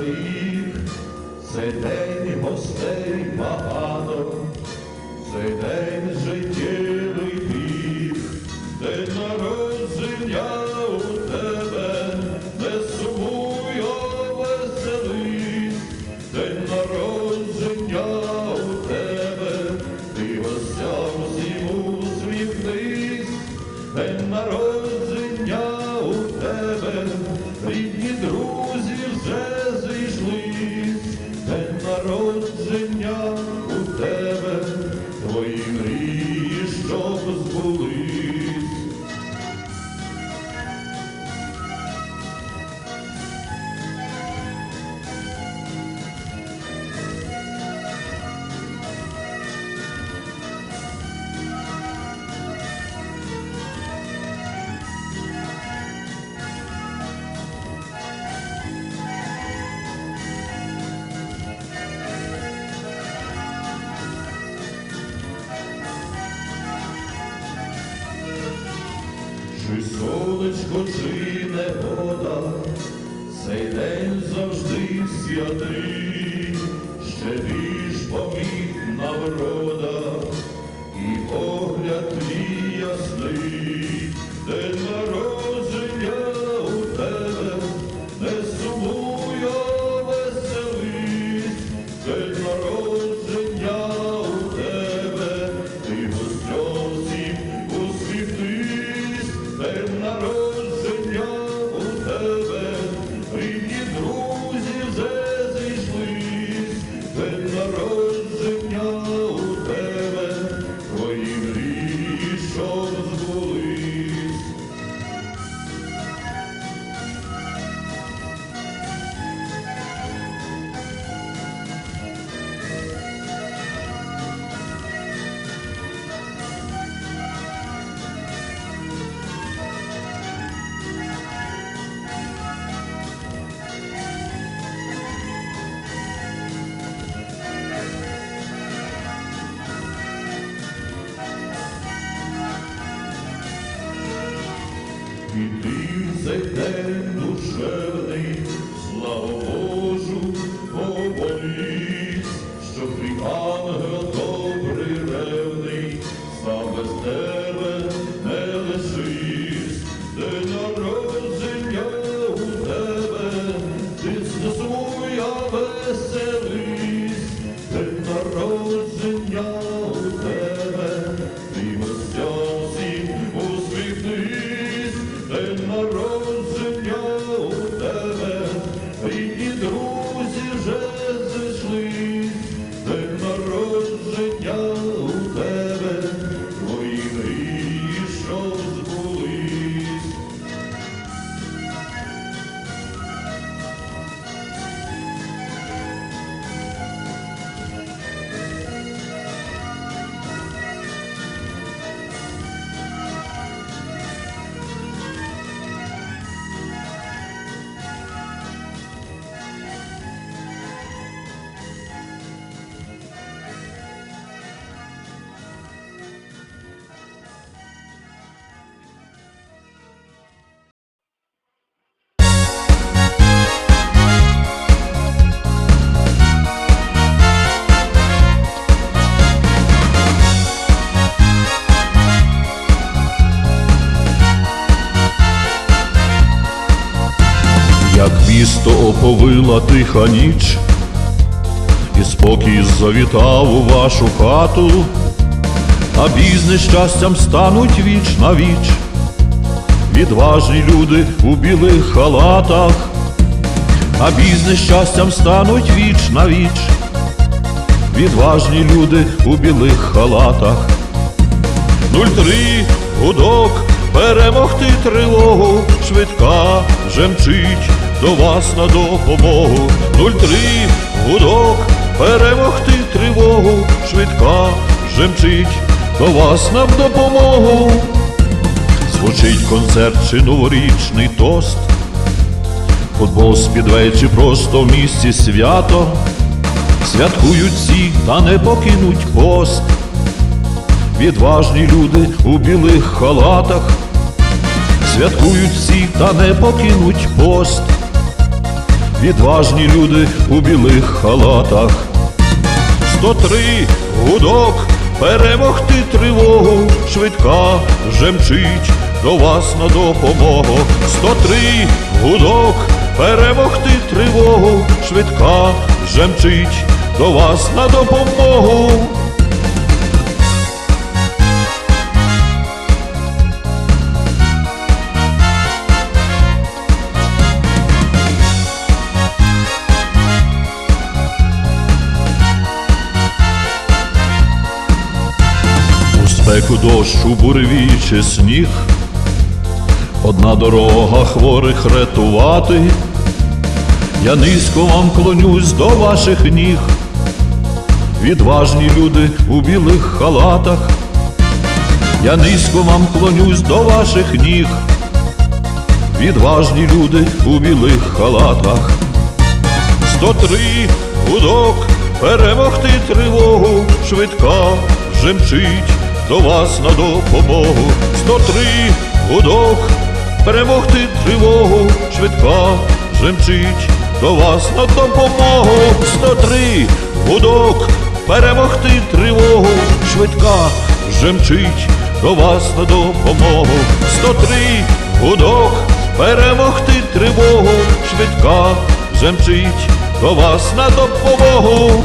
рік, цей день гостей багато, цей день життєвий Чи сонечко, чи негода, цей день завжди святий, ще більш помітна врода, і погляд твій ясний, день народження цей день душевний, слава Божу Як місто оповила тиха ніч, і спокій завітав у вашу хату, а бізни щастям стануть віч на віч, відважні люди у білих халатах, а бізни щастям стануть віч на віч, відважні люди у білих халатах. 03 гудок, перемогти тривогу, швидка вже мчить до вас на допомогу. 03 гудок, перемогти тривогу, швидка вже мчить до вас на допомогу. Звучить концерт чи новорічний тост. Футбол спідвей чи просто в місті свято. Святкують всі та не покинуть пост. Відважні люди у білих халатах. Святкують всі та не покинуть пост. Відважні люди у білих халатах. 103 гудок, перемогти тривогу, швидка вже мчить до вас на допомогу. 103 гудок, перемогти тривогу, швидка вже мчить до вас на допомогу. Спеку дощ, у буреві чи сніг, одна дорога хворих рятувати. Я низько вам клонюсь до ваших ніг, відважні люди у білих халатах. Я низько вам клонюсь до ваших ніг, відважні люди у білих халатах. 103 гудок, перемогти тривогу, швидка вже мчить до вас на допомогу. 103 гудок, перемогти тривогу, швидка вже мчить до вас на допомогу. 103 гудок, перемогти тривогу, швидка вже мчить до вас на допомогу. 103 гудок, перемогти тривогу, швидка вже мчить до вас на допомогу.